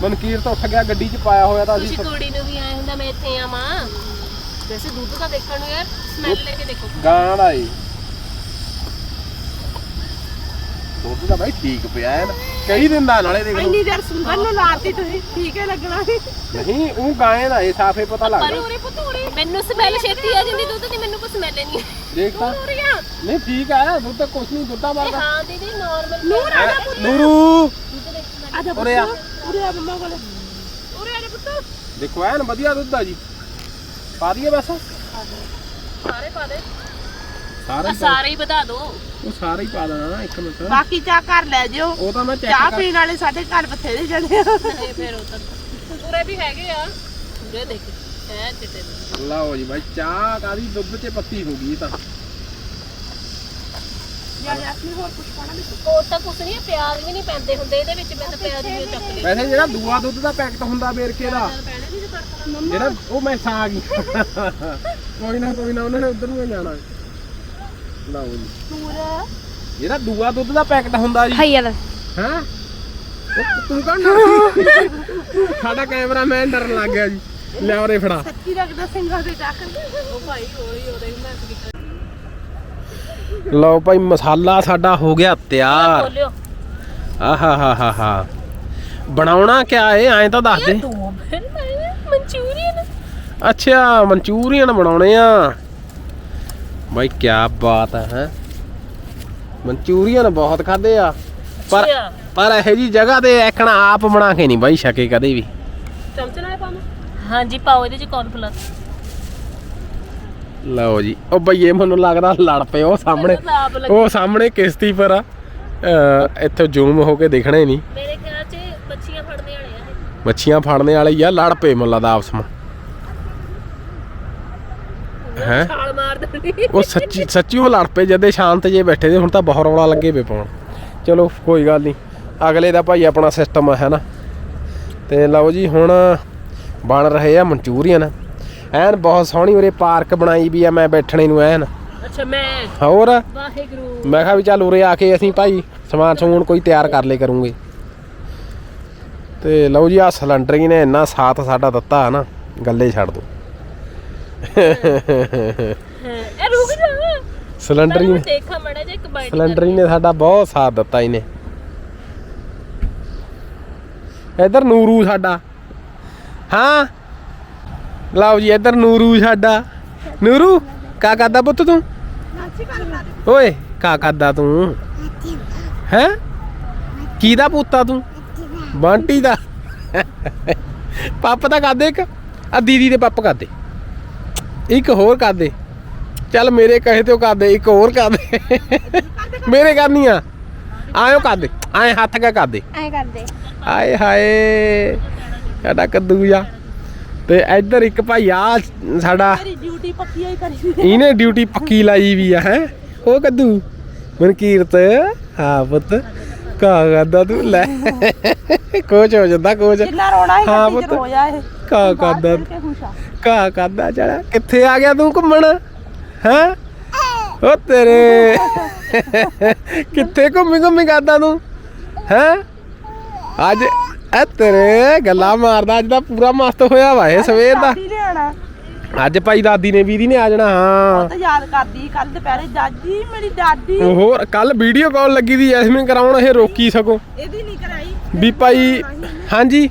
E: ਮਨਕੀਰ ਤੋਂ ਉੱਠ ਗਿਆ ਗੱਡੀ 'ਚ ਪਾਇਆ ਹੋਇਆ ਤਾਂ ਅਸੀਂ
B: ਤੁਸੀਂ ਕੁੜੀ ਨੂੰ ਵੀ ਆਏ ਹੁੰਦਾ ਮੈਂ ਇੱਥੇ ਆਵਾਂ ਵੈਸੇ ਦੁੱਧ ਤਾਂ ਦੇਖਣ ਨੂੰ ਯਾਰ ਸਮੈਲ ਲੈ ਕੇ ਦੇਖੋ।
E: ਗਾਂ ਦਾ ਏ। ਦੁੱਧ ਤਾਂ ਭਾਈ ਠੀਕ ਪਿਆ ਐਨ ਕਈ ਦਿਨ ਦਾ ਨਾਲੇ ਦੇਖ ਲਓ।
A: ਇੰਨੀ ਦੇਰ ਸੁੰਦਰ ਨੂੰ ਲਾਤੀ ਤੁਸੀਂ ਠੀਕ ਹੈ ਲੱਗਣਾ ਸੀ
E: ਨਹੀਂ ਉਹ ਗਾਂ ਦਾ ਏ ਸਾਫੇ ਪਤਾ
B: ਪਰ
E: ਲੱਗਦਾ
B: ਉਰੇ ਪੁੱਤੂੜੀ ਮੈਨੂੰ ਸਮੈਲ ਛੇਤੀ ਆ ਜਾਂਦੀ ਦੁੱਧ ਦੀ ਮੈਨੂੰ ਕੋਈ ਸਮੈਲ ਨਹੀਂ।
E: ਦੇਖ ਤਾਂ। ਨਹੀਂ ਠੀਕ ਆ ਦੁੱਧ ਤਾਂ ਕੁਛ ਨਹੀਂ ਦੁੱਧਾ ਵਰਗਾ।
B: ਹਾਂ ਦੀਦੀ ਨਾਰਮਲ
A: ਨੂਰ ਆ। ਜਾ ਪੁੱਤ।
E: ਨੂਰੂ।
A: ਆ ਜਾ
E: ਉਰੇ ਆ।
A: ਪੁੱਤ ਉਰੇ ਆ ਮੰਮਾ ਕੋਲੇ ਉਰੇ ਆ ਜਾ ਪੁੱਤ।
E: ਦੇਖੋ ਐਨ ਵਧੀਆ ਦੁੱਧ ਆ ਜੀ। ਪਾ ਦਈਏ ਬਸ।
B: ਸਾਰੇ ਪਾ ਦੇ।
E: ਸਾਰੇ
B: ਸਾਰੇ ਹੀ ਵਧਾ ਦੋ।
E: ਉਹ ਸਾਰੇ ਹੀ ਪਾ ਦੇਣਾ ਨਾ ਇੱਕ ਮਿੰਟ।
A: ਬਾਕੀ ਚਾਹ ਘਰ ਲੈ ਜਿਓ।
E: ਉਹ ਤਾਂ ਮੈਂ ਚੈੱਕ
A: ਚਾਹ
E: ਕਰ
A: ਪੀਣ ਵਾਲੇ ਸਾਡੇ ਘਰ ਬਥੇਰੇ ਜਣੇ ਆ।
B: ਨਹੀਂ ਫੇਰ ਉਹ ਤਾਂ ਪੂਰੇ ਵੀ ਹੈਗੇ ਆ। ਪੂਰੇ ਦੇਖ ਐ ਚਿੱਟੇ ਦੇ।
E: ਲਓ ਜੀ ਭਾਈ ਚਾਹ ਕਾਦੀ ਦੁੱਧ 'ਚ ਪੱਤੀ ਹੋ ਗਈ ਇਹ ਤਾਂ।
A: ਜਾਂ ਜੈਸਮੀਨ ਹੋਰ ਕੁਝ ਪਾਣਾ ਵਿੱਚ
B: ਉਹ ਤਾਂ ਕੁਛ ਨਹੀਂ ਪਿਆਜ਼ ਵੀ ਨਹੀਂ ਪੈਂਦੇ ਹੁੰਦੇ ਇਹਦੇ ਵਿੱਚ ਮੈਂ ਤਾਂ ਪਿਆਜ਼ ਵੀ ਚੱਕ ਲਏ
E: ਵੈਸੇ ਜਿਹੜਾ ਦੂਆ ਦੁੱਧ ਦਾ ਪੈਕਟ ਹੁੰਦਾ ਵੇਰਕੇ ਦਾ ਜਿਹੜਾ ਉਹ ਮੈਂ ਆ ਗਈ। ਕੋਈ ਨਾ ਕੋਈ ਨਾ ਉਹਨਾਂ ਨੇ ਉਧਰ ਨੂੰ ਹੀ ਜਾਣਾ। ਲਓ ਜੀ।
A: ਤੂਰ
E: ਜਿਹੜਾ ਦੂਆ ਦੁੱਧ ਦਾ ਪੈਕਟ ਹੁੰਦਾ ਜੀ। ਹੈਂ? ਤੂੰ ਕੌਣ ਡਰ ਸਾਡਾ ਕੈਮਰਾਮੈਨ ਡਰਨ ਲੱਗ ਗਿਆ ਜੀ। ਲੈ ਉਰੇ ਫੜਾ।
A: ਸੱਚੀ ਰੱਖਦਾ ਸਿੰਘਾਂ ਦੇ ਚੱਕ
C: ਉਹ ਭਾਈ ਹੌਲੀ ਉਹਦੇ ਮੈਂ ਸਪੀਕਰ
E: ਲਓ ਭਾਈ ਮਸਾਲਾ ਸਾਡਾ ਹੋ ਗਿਆ ਤਿਆਰ। ਆਹਾ ਹਾ ਹਾ ਹਾ ਬਣਾਉਣਾ ਕਿਆ ਏ ਐਂ ਤਾਂ ਦੱਸ ਦੇ।
B: ਮਨਚੂਰੀਅਨ।
E: ਅੱਛਾ ਮਨਚੂਰੀਅਨ ਬਣਾਉਣੇ ਆ। ਬਾਈ ਕੀ ਬਾਤ ਹੈ। ਮਨਚੂਰੀਅਨ ਬਹੁਤ ਖਾਦੇ ਆ। ਪਰ। ਪਰ ਇਹੋ ਜੀ ਜਗ੍ਹਾ ਤੇ ਐਕਣਾ ਆਪ ਬਣਾ ਕੇ ਨਹੀਂ ਬਾਈ ਛਕੇ ਕਦੇ ਵੀ।
C: ਚਮਚੇ ਨਾਲ ਪਾਵਾਂ?
B: ਹਾਂਜੀ ਪਾਓ ਇਹਦੇ ਚ ਕੌਰਨਫਲੋਰ
E: ਲਓ ਜੀ ਉਹ ਬਈਏ ਮੈਨੂੰ ਲੱਗਦਾ ਲੜ ਪਏ ਉਹ ਸਾਹਮਣੇ।
B: ਮੈਨੂੰ ਤਾਂ ਆਪ ਲੱਗੀ।
E: ਉਹ ਸਾਹਮਣੇ ਕਿਸ਼ਤੀ ਪਰ ਆ। ਅਹ ਇੱਥੋਂ ਜ਼ੂਮ ਹੋ ਕੇ ਦਿਖਣਾ ਹੀ ਨਹੀਂ।
B: ਮੇਰੇ ਖਿਆਲ ਚ ਮੱਛੀਆਂ ਫੜਨੇ ਵਾਲੇ ਆ ਇਹ।
E: ਮੱਛੀਆਂ ਫੜਨੇ ਵਾਲੇ ਹੀ ਆ ਲੜ ਪਏ ਮੈਨੂੰ ਲੱਗਦਾ ਆਪਸ ਵਿੱਚ। ਹੈ?
B: ਛਾਲ ਮਾਰ ਦਿੰਦੀ।
E: ਉਹ ਸੱਚੀ ਸੱਚੀ ਉਹ ਲੜ ਪਏ ਜਦੇ ਸ਼ਾਂਤ ਜੇ ਬੈਠੇ ਦੇ ਹੁਣ ਤਾਂ ਬਹੁਤ ਰੌਲਾ ਲੱਗੇ ਪਏ ਪਾਉਣ। ਚਲੋ ਕੋਈ ਗੱਲ ਨਹੀਂ। ਅਗਲੇ ਦਾ ਭਾਈ ਆਪਣਾ ਸਿਸਟਮ ਹੈ ਨਾ? ਤੇ ਲਓ ਜੀ ਹੁਣ ਬਣ ਰਹੇ ਆ ਮਨਚੂਰੀਅਨ। ਐਨ ਬਹੁਤ ਸੋਹਣੀ ਉਰੇ ਪਾਰਕ ਬਣਾਈ ਵੀ ਆ ਮੈਂ ਬੈਠਣੇ ਨੂੰ ਐਨ।
B: ਅੱਛਾ ਮੈਂ
E: ਹੋਰ?
B: ਵਾਹਿਗੁਰੂ।
E: ਮੈਂ ਕਿਹਾ ਵੀ ਚੱਲ ਉਰੇ ਆ ਕੇ ਅਸੀਂ ਭਾਈ ਸਮਾਨ ਸਮੂਨ ਕੋਈ ਤਿਆਰ ਕਰ ਲੇ ਕਰੂੰਗੇ। ਤੇ ਲਓ ਜੀ ਆ ਸਿਲੰਡਰ ਹੀ ਨੇ ਇੰਨਾ ਸਾਥ ਸਾਡਾ ਦਿੱਤਾ ਹੈ ਨਾ? ਗੱਲੇ ਛੱਡ ਦੋ।
B: ਹਾਂ, ਇਹ ਰੁਕ ਜਾ।
E: ਸਿਲੰਡਰ ਹੀ ਨੇ।
B: ਦੇਖਾਂ ਮੜਾ ਜੇ ਇੱਕ ਬਾਈਟ
E: ਸਿਲੰਡਰ ਹੀ ਨੇ ਸਾਡਾ ਬਹੁਤ ਸਾਥ ਦਿੱਤਾ ਇਹਨੇ। ਇੱਧਰ ਨੂਰੂ ਸਾਡਾ। ਹਾਂ? ਲਓ ਜੀ, ਇੱਧਰ ਨੂਰੂ ਸਾਡਾ। ਨੂਰੂ, ਕਾ ਕਰਦਾ ਪੁੱਤ ਤੂੰ? ਓਏ, ਕਾ ਕਰਦਾ ਤੂੰ? ਹੈ? ਕਿਹਦਾ ਪੁੱਤਾ ਤੂੰ? ਬੰਟੀ ਦਾ। ਪੱਪ ਦਾ ਕਰਦੇ ਇੱਕ। ਆ ਦੀਦੀ ਦੇ ਪੱਪ ਕਰਦੇ ਇੱਕ ਹੋਰ ਕਰਦੇ ਚੱਲ ਮੇਰੇ ਕਹੇ ਤੇ ਉਹ ਕਰਦੇ ਇੱਕ ਹੋਰ ਕਰਦੇ ਮੇਰੇ ਕਰਨੀ ਆ। ਆਇਓ ਕਰਦੇ ਆਏ ਹੱਥ ਕਾ ਕਰਦੇ
D: ਐ ਕਰਦੇ
E: ਆਏ ਹਾਏ ਸਾਡਾ ਕੱਦੂ ਜਾ ਤੇ ਇੱਧਰ ਇੱਕ ਭਾਈ ਆ ਸਾਡਾ
A: ਡਿਊਟੀ ਪੱਕੀ ਹੋਈ ਕਰੀ
E: ਇਹਨੇ ਡਿਊਟੀ ਪੱਕੀ ਲਾਈ ਵੀ ਆ ਹੈ? ਉਹ ਕੱਦੂ ਮਨਕੀਰਤ। ਹਾਂ ਪੁੱਤ ਕਾ ਕਰਦਾ ਤੂੰ ਲੈ। ਕੋਚ ਹੋ ਜਾਂਦਾ ਕੋਚ
A: ਜਿੰਨਾ ਰੋਣਾ ਹੈ
E: ਹਾਂ ਪੁੱਤ। ਕਾ ਕਰਦਾ
A: ਆ।
E: ਕਾ ਕਰਦਾ ਚੜਾ ਕਿੱਥੇ ਆ ਗਿਆ ਤੂੰ ਘੁੰਮਣ? ਹੈ? ਉਹ ਤੇਰੇ। ਕਿੱਥੇ ਘੁੰਮੀ ਘੁੰਮੀ ਕਰਦਾ ਤੂੰ? ਹੈ? ਅੱਜ ਐ ਤੇਰੇ ਗੱਲਾਂ ਮਾਰਦਾ ਅੱਜ ਦਾ ਪੂਰਾ ਮਸਤ ਹੋਇਆ ਵਾ ਇਹ ਸਵੇਰ ਦਾ। ਅੱਜ ਭਾਈ ਦਾਦੀ ਨੇ ਵੀਦੀ ਨੇ ਆ ਜਾਣਾ ਹਾਂ।
A: ਤਾਂ ਯਾਦ ਕਰਦੀ ਕੱਲ ਦੁਪਹਿਰੇ ਦਾਦੀ ਮੇਰੀ ਦਾਦੀ।
E: ਹੋਰ ਕੱਲ ਵੀਡੀਓ ਕਾਲ ਲੱਗੀ ਦੀ ਐਸਮਿਨ ਕਰਾਉਣ ਇਹ ਰੋਕੀ ਸਕੋ।
A: ਇਹਦੀ ਨਹੀਂ ਕਰਾਈ
E: ਵੀ ਭਾਈ ਹਾਂਜੀ।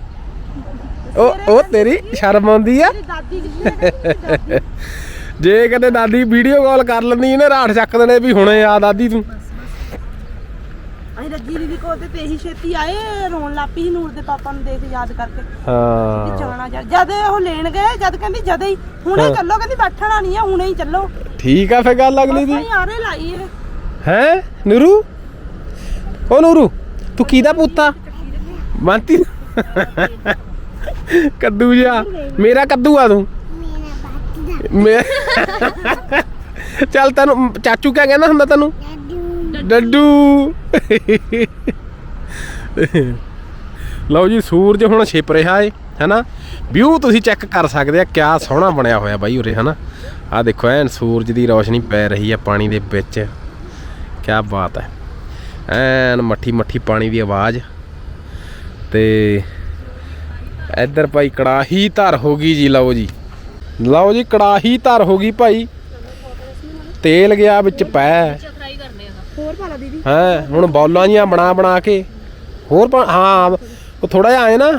E: ਉਹ ਉਹ ਤੇਰੀ ਸ਼ਰਮ ਆਉਂਦੀ ਆ? ਜੇ ਕਦੇ ਦਾਦੀ ਵੀਡੀਓ ਕਾਲ ਕਰ ਲੈਂਦੀ ਇਹਨੇ ਰਾਠ ਚੱਕ ਦੇਣੇ ਵੀ ਹੁਣੇ ਆ ਦਾਦੀ ਤੂੰ।
A: ਅਸੀਂ ਰੱਜੀ ਦੀ ਕੋਲ ਤੇ ਤੇਹੀ ਛੇਤੀ ਆਏ ਰੋਣ ਲੱਪੀ ਸੀ ਨੂਰ ਦੇ ਪਾਪਾ ਨੂੰ ਦੇਖ ਯਾਦ ਕਰਕੇ। ਕਿ
E: ਹਾਂ
A: ਜਾਣਾ ਜਦ ਜਦ ਉਹ ਲੈਣ ਗਏ ਜਦ ਕਹਿੰਦੀ ਜਦੇ ਹੀ ਹੁਣੇ। ਚੱਲੋ ਕਹਿੰਦੀ ਬੈਠਣਾ ਨਹੀਂ ਆ ਹੁਣੇ ਹੀ ਚੱਲੋ।
E: ਠੀਕ ਆ ਫੇ ਗੱਲ ਅਗਲੀ ਦੀ।
A: ਅਸੀਂ ਆਰੇ ਲਾਈ ਇਹ।
E: ਹੈ? ਨੂਰੂ? ਓ ਨੂਰੂ ਤੂੰ ਕਿਹਦਾ ਪੁੱਤਾ? ਬੰਤੀ ਕੱਦੂ ਜਾ ਮੇਰਾ ਕੱਦੂ ਆ ਤੂੰ। ਮੈਂ ਚੱਲ ਤੈਨੂੰ ਚਾਚੂ ਕਿਆ ਕਹਿੰਦਾ ਹੁੰਦਾ ਤੈਨੂੰ? ਡੱਡੂ। ਲਓ ਜੀ, ਸੂਰਜ ਹੁਣ ਛਿਪ ਰਿਹਾ ਏ, ਹੈਨਾ? ਵਿਊ ਤੁਸੀਂ ਚੈੱਕ ਕਰ ਸਕਦੇ ਆ, ਕਿਆ ਸੋਹਣਾ ਬਣਿਆ ਹੋਇਆ ਬਾਈ ਉਰੇ, ਹੈਨਾ? ਆ ਦੇਖੋ, ਐਨ ਸੂਰਜ ਦੀ ਰੋਸ਼ਨੀ ਪੈ ਰਹੀ ਆ ਪਾਣੀ ਦੇ ਵਿੱਚ। ਕਿਆ ਬਾਤ ਹੈ ਐਨ ਮੱਠੀ ਮੱਠੀ ਪਾਣੀ ਦੀ ਆਵਾਜ਼। ਤੇ ਇੱਧਰ ਭਾਈ ਕੜਾਹੀ ਧਰ ਹੋ ਗਈ ਜੀ, ਲਓ ਜੀ। ਲਓ ਜੀ, ਕੜਾਹੀ ਧਰ ਹੋ ਗਈ ਭਾਈ। ਤੇਲ ਗਿਆ ਵਿੱਚ ਪੈ।
A: ਦੀਦੀ।
E: ਹੈ ਹੁਣ ਬੌਲਾਂ ਜੀਆਂ ਬਣਾ ਬਣਾ ਕੇ। ਹੋਰ ਪਾ- ਹਾਂ ਉਹ ਥੋੜਾ ਜਿਹਾ ਆਏ ਨਾ